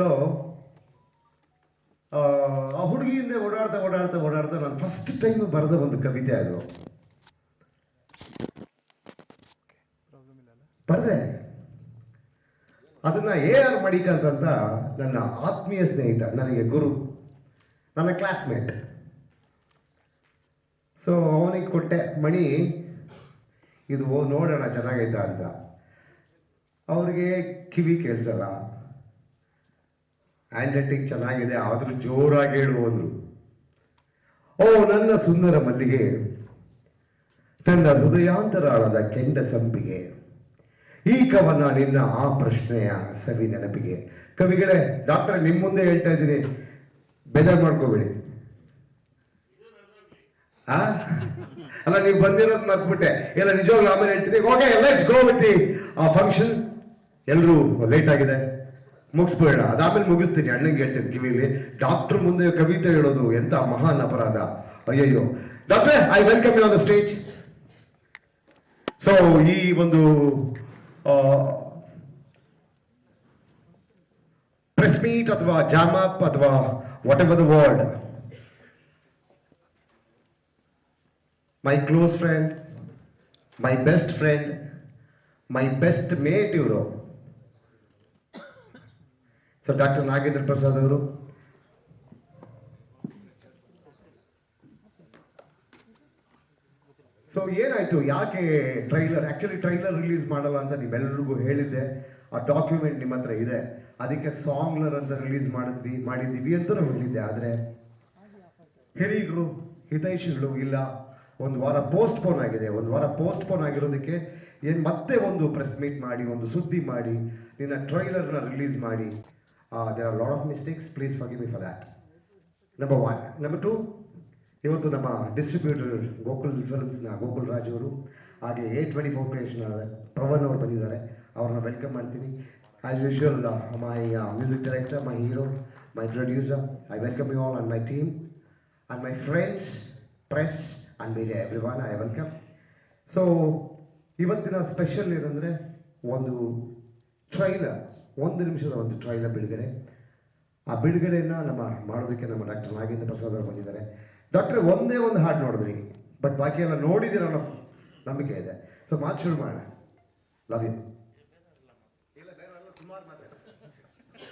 So ಆ ಹುಡುಗಿಯಿಂದ ಓಡಾಡ್ತಾ ಓಡಾಡ್ತಾ ಓಡಾಡ್ತಾ ನಾನು ಫಸ್ಟ್ ಟೈಮ್ ಬರೆದ ಒಂದು ಕವಿತೆ ಅದು. ಬರೆದೆ. ಅದನ್ನ ಎ ಆರ್ ಮಡಿಕಂತ ನನ್ನ ಆತ್ಮೀಯ ಸ್ನೇಹಿತ, ನನಗೆ ಗುರು, ನನ್ನ ಕ್ಲಾಸ್ಮೇಟ್ ಸೊ ಅವನಿಗೆ ಕೊಟ್ಟೆ, ಮಣಿ, ಇದು ನೋಡೋಣ, ಚೆನ್ನಾಗೈತಾ ಅಂತ. ಅವ್ರಿಗೆ ಕಿವಿ ಕೇಳಿಸಲ್ಲ. ಹ್ಯಾಂಡ್ ರೈಟಿಂಗ್ ಚೆನ್ನಾಗಿದೆ, ಆದರೂ ಜೋರಾಗಿ ಹೇಳು ಅಂದರು. ಓ, ನನ್ನ ಸುಂದರ ಮಲ್ಲಿಗೆ, ನನ್ನ ಹೃದಯಾಂತರಾಳದ ಕೆಂಡ ಸಂಪಿಗೆ, ಈ ಕವನ ನಿನ್ನ ಆ ಪ್ರಶ್ನೆಯ ಸವಿ ನೆನಪಿಗೆ. ಕವಿಗಳೇ, ಡಾಕ್ಟರ್ ನಿಮ್ಮ ಮುಂದೆ ಹೇಳ್ತಾ ಇದ್ದೀನಿ. ಬೇಜಾರು ಮಾಡ್ಕೋಬೇಡಿ. ಅಲ್ಲ, ನೀವು ಬಂದಿರೋದು ಮರ್ತ್ಬಿಟ್ಟೆ. ಎಲ್ಲ ನಿಜವಾಗ್ಲೂ ಆಮೇಲೆ ಹೇಳ್ತೀನಿ. ಓಕೆ ಲೆಟ್ಸ್ ಗೋ ವಿತ್ ಆ ಫಂಕ್ಷನ್ ಎಲ್ಲರೂ ಲೇಟ್ ಆಗಿದೆ. ಮುಗಿಸ್ಬೇಡ ಅದಾದ್ಮೇಲೆ ಮುಗಿಸ್ತೀನಿ. ಅಣ್ಣಂಗೆ ಹೇಳ್ತೀನಿ, ಕಿವಿಲಿ. ಡಾಕ್ಟರ್ ಮುಂದೆ ಕವಿತೆ ಹೇಳೋದು ಎಂತ ಮಹಾನ್ ಅಪರಾಧ. ಅಯ್ಯಯ್ಯೋ. Doctor I welcome you on the stage so ಈ ಒಂದು ಪ್ರೆಸ್ ಮೀಟ್ ಅಥವಾ ಜಾಮ್ ಅಪ್ ಅಥವಾ whatever the word my close friend my best friend my best mate ಇವರು. ಸೊ ಡಾಕ್ಟರ್ ನಾಗೇಂದ್ರ ಪ್ರಸಾದ್ ಅವರು. ಸೊ ಏನಾಯ್ತು? ಯಾಕೆ ಟ್ರೈಲರ್ ಆಕ್ಚುಲಿ ಟ್ರೈಲರ್ ರಿಲೀಸ್ ಮಾಡಲ್ಲ ಅಂತ ನೀವೆಲ್ಲರಿಗೂ ಹೇಳಿದ್ದೆ. ಆ ಡಾಕ್ಯುಮೆಂಟ್ ನಿಮ್ಮ ಹತ್ರ ಇದೆ. ಅದಕ್ಕೆ ಸಾಂಗ್ಲರ್ ಅಂತ ರಿಲೀಸ್ ಮಾಡಿದ್ವಿ, ಮಾಡಿದ್ದೀವಿ ಅಂತ ಹೇಳಿದ್ದೆ. ಆದ್ರೆ ಹಿರಿಯರು ಹಿತೈಷಿಗಳು ಇಲ್ಲ, ಒಂದು ವಾರ ಪೋಸ್ಟ್ ಪೋನ್ ಆಗಿದೆ. ಒಂದು ವಾರ ಪೋಸ್ಟ್ ಪೋನ್ ಆಗಿರೋದಕ್ಕೆ ಏನ್ ಮತ್ತೆ ಒಂದು ಪ್ರೆಸ್ ಮೀಟ್ ಮಾಡಿ, ಒಂದು ಸುದ್ದಿ ಮಾಡಿ, ನಿನ್ನ ಟ್ರೈಲರ್ನ ರಿಲೀಸ್ ಮಾಡಿ. There are lot of mistakes please forgive me for that number one number two ಇವತ್ತು ನಮ್ಮ ಡಿಸ್ಟ್ರಿಬ್ಯೂಟರ್ ಗೋಕುಲ್ ಫಿಲ್ಮ್ಸ್ನ ಗೋಕುಲ್ ರಾಜ್ ಅವರು, ಹಾಗೆ A twenty four creation Pravan ಅವರು ಬಂದಿದ್ದಾರೆ. ಅವ್ರನ್ನ ವೆಲ್ಕಮ್ ಮಾಡ್ತೀನಿ. As usual my music director my hero my producer I welcome you all on my team and my friends press and media everyone I welcome so ಇವತ್ತಿನ special ಏನಂದರೆ, ಒಂದು trailer ಒಂದು ನಿಮಿಷದ ಒಂದು ಟ್ರೈಲರ್ ಬಿಡುಗಡೆ. ಆ ಬಿಡುಗಡೆಯನ್ನು ನಮ್ಮ ಮಾಡೋದಕ್ಕೆ ನಮ್ಮ ಡಾಕ್ಟರ್ ನಾಗೇಂದ್ರ ಪ್ರಸಾದ್ ಅವರು ಬಂದಿದ್ದಾರೆ. ಡಾಕ್ಟ್ರೆ ಒಂದೇ ಒಂದು ಹಾಡು ನೋಡಿದ್ರಿ. ಬಟ್ ಬಾಕಿ ಎಲ್ಲ ನೋಡಿದಿರೋ ಅನ್ನೋ ನಂಬಿಕೆ ಇದೆ. ಸೊ ಮಾತು ಶುರು ಮಾಡೋಣ. Love you